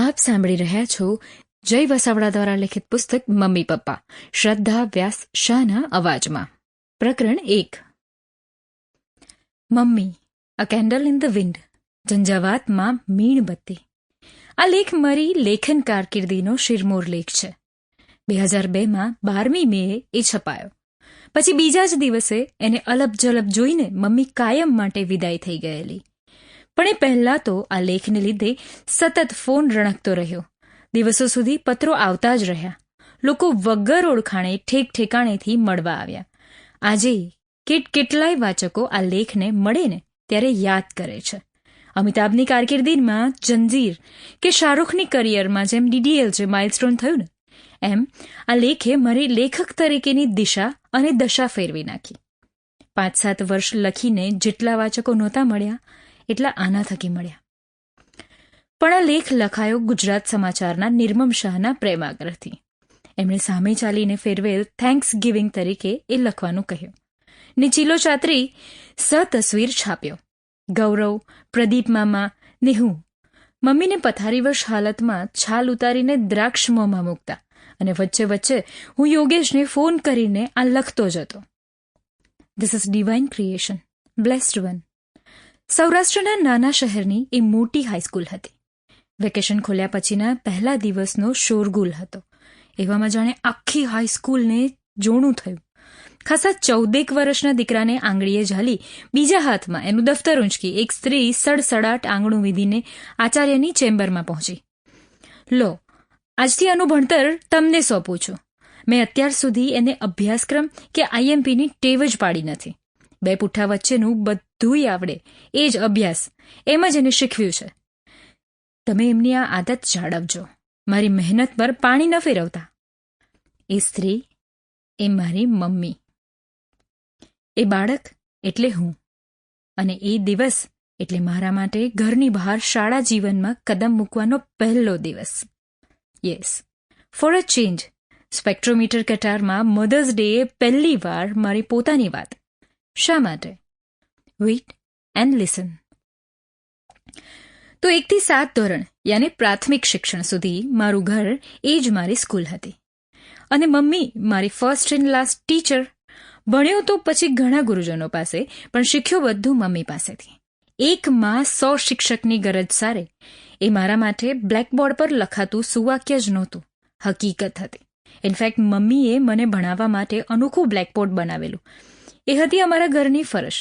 આપ સાંભળી રહ્યા છો જય વસાવડા દ્વારા લિખિત પુસ્તક મમ્મી પપ્પા. શ્રદ્ધા વ્યાસ શાહના અવાજમાં. પ્રકરણ એક. Mummy a candle in the wind ઝંઝાવાતમાં મીણબત્તી આ લેખ મારી લેખન કારકિર્દીનો શિરમોર લેખ છે. બે હજાર બેમાં બારમી મેએ એ છપાયો. પછી બીજા જ દિવસે એને અલબ જલબ જોઈને મમ્મી કાયમ માટે વિદાય થઈ ગયેલી. પણ એ પહેલાં તો આ લેખને લીધે સતત ફોન રણકતો રહ્યો. દિવસો સુધી પત્રો આવતા જ રહ્યા. લોકો વગર ઓળખાણે ઠેક ઠેકાણેથી મળવા આવ્યા. આજે કેટ કેટલાય વાચકો આ લેખને મળે ને ત્યારે યાદ કરે છે. અમિતાભની કારકિર્દીમાં જંજીર કે શાહરૂખની કરિયરમાં જેમ ડીડીએલ જે માઇલસ્ટોન થયું ને, એમ આ લેખે મારી લેખક તરીકેની દિશા અને દશા ફેરવી નાખી. પાંચ સાત વર્ષ લખીને જેટલા વાચકો નહોતા મળ્યા એટલા આના થકી મળ્યા. પણ આ લેખ લખાયો ગુજરાત સમાચારના નિર્મમ શાહના પ્રેમાગ્રહથી. એમણે સામે ચાલીને ફેરવેલ થેન્ક્સ ગિવિંગ તરીકે એ લખવાનું કહ્યું. ને ચીલો ચાતરી છાપ્યો. ગૌરવ, પ્રદીપ મામા ને હું મમ્મીને પથારીવશ હાલતમાં છાલ ઉતારીને દ્રાક્ષ મોંમાં મૂકતા અને વચ્ચે વચ્ચે હું યોગેશને ફોન કરીને આ લખતો જ હતો. This is divine creation blessed one સૌરાષ્ટ્રના નાના શહેરની એ મોટી હાઈસ્કૂલ હતી. વેકેશન ખોલ્યા પછીના પહેલા દિવસનો શોરગુલ હતો. એવામાં જાણે આખી હાઈસ્કૂલને જોણું થયું. ખાસા ચૌદેક વર્ષના દીકરાને આંગળીએ ઝાલી, બીજા હાથમાં એનું દફતર ઊંચકી એક સ્ત્રી સડસડાટ આંગણું વિધીને આચાર્યની ચેમ્બરમાં પહોંચી. લો, આજથી આનું ભણતર તમને સોંપું છું. મેં અત્યાર સુધી એને અભ્યાસક્રમ કે આઈએમપીની ટેવ જ પાડી નથી. બે પુઠ્ઠા વચ્ચેનું બધુંય આવડે. એ જ અભ્યાસ. એમ જ એને શીખવ્યું છે. તમે એમની આ આદત જાળવજો. મારી મહેનત પર પાણી ન ફેરવતા. એ સ્ત્રી, એ મારી મમ્મી. એ બાળક એટલે હું. અને એ દિવસ એટલે મારા માટે ઘરની બહાર શાળા જીવનમાં કદમ મૂકવાનો પહેલો દિવસ. Yes for a change spectrometer કટારમાં mother's ડેએ પહેલી વાર મારી પોતાની વાત. શા માટે? વેઇટ એન્ડ લિસન તો એકથી સાત ધોરણ, યાની પ્રાથમિક શિક્ષણ સુધી મારું ઘર એ જ મારી સ્કૂલ હતી. અને મમ્મી મારી ફર્સ્ટ એન્ડ લાસ્ટ ટીચર ભણ્યો તો પછી ઘણા ગુરુજનો પાસે, પણ શીખ્યો બધું મમ્મી પાસેથી. એક માં સો શિક્ષકની ગરજ સારે. એ મારા માટે બ્લેકબોર્ડ પર લખાતું સુવાક્ય જ નહોતું. હકીકત હતી. ઇનફેક્ટ મમ્મીએ મને ભણાવવા માટે અનોખું બ્લેકબોર્ડ બનાવેલું. એ હતી અમારા ઘરની ફરજ.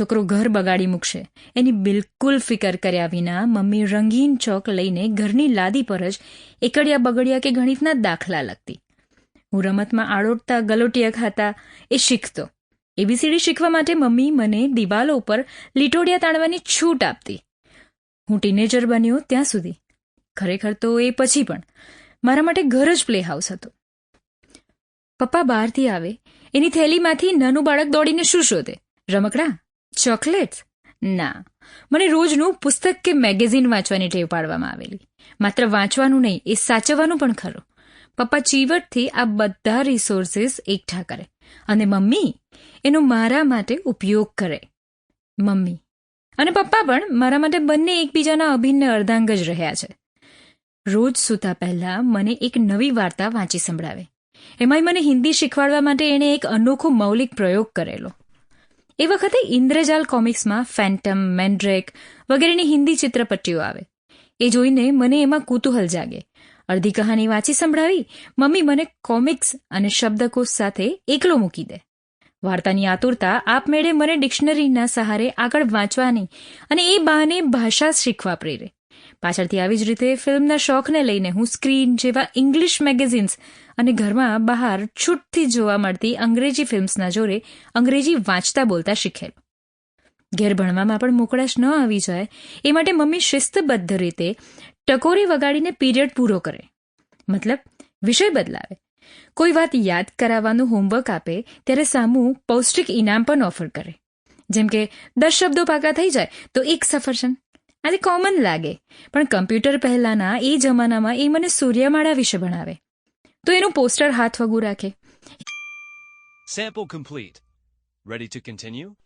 છોકરો ઘર બગાડી મૂકશે. એની બિલકુલ ફિકર કર્યા વિના મમ્મી રંગીન ચોક લઈને ઘરની લાદી પર જ એકડિયા બગડિયા કે ગણિતના દાખલા લખતી. હું રમતમાં આડોટતા ગલોટિયા ખાતા એ શીખતો. એબીસીડી શીખવા માટે મમ્મી મને દિવાલો ઉપર લીટોડિયા તાણવાની છૂટ આપતી. હું ટીનેજર બન્યો ત્યાં સુધી. ખરેખર તો એ પછી પણ. મારા માટે ઘર જ પ્લે હાઉસ હતો. પપ્પા બહારથી આવે. એની થેલીમાંથી નાનું બાળક દોડીને શું શોધે? રમકડા? ચોકલેટ્સ? ના. મને રોજનું પુસ્તક કે મેગેઝિન વાંચવાની ટેવ પાડવામાં આવેલી. માત્ર વાંચવાનું નહીં, એ સાચવવાનું પણ ખરું. પપ્પા ચીવટથી આ બધા રિસોર્સિસ એકઠા કરે. અને મમ્મી એનો મારા માટે ઉપયોગ કરે. મમ્મી. અને પપ્પા પણ મારા માટે બંને એકબીજાના અભિન્ન અર્ધાંગ જ રહ્યા છે. રોજ સૂતા પહેલા મને એક નવી વાર્તા વાંચી સંભળાવે. એમાંય મને હિન્દી શીખવાડવા માટે એણે એક અનોખો મૌલિક પ્રયોગ કરેલો. એ વખતે ઇન્દ્રજાલ કોમિક્સમાં ફેન્ટમ, મેન્ડ્રેક વગેરેની હિન્દી ચિત્રપટ્ટીઓ આવે. એ જોઈને મને એમાં કુતૂહલ જાગે. અડધી કહાની વાંચી સંભળાવી મમ્મી મને કોમિક્સ અને શબ્દકોશ સાથે એકલો મૂકી દે. વાર્તાની આતુરતા આપમેળે મને ડિક્શનરીના સહારે આગળ વાંચવાની અને એ બહાને ભાષા શીખવા પ્રેરે. પાછળથી આવી જ રીતે ફિલ્મના શોખને લઈને હું સ્ક્રીન જેવા ઇંગ્લિશ મેગેઝિન્સ અને ઘરમાં બહાર છૂટથી જોવા મળતી અંગ્રેજી ફિલ્મ્સના જોરે અંગ્રેજી વાંચતા બોલતા શીખેલ ઘેર ભણવામાં પણ મોકળાશ ન આવી જાય, એ માટે મમ્મી શિસ્તબદ્ધ રીતે ટકોરી વગાડીને પીરિયડ પૂરો કરે. મતલબ, વિષય બદલાવે. કોઈ વાત યાદ કરાવવાનું હોમવર્ક આપે, ત્યારે સામું પૌષ્ટિક ઇનામ પણ ઓફર કરે. જેમ કે, દસ શબ્દો પાકા થઈ જાય, તો એક સફરજન. આજે કોમન લાગે. પણ કમ્પ્યુટર પહેલાંના એ જમાનામાં એ મને સૂર્યમાળા વિશે ભણાવે. તો એનું પોસ્ટર હાથ વગું રાખે. Sample complete ready to continue?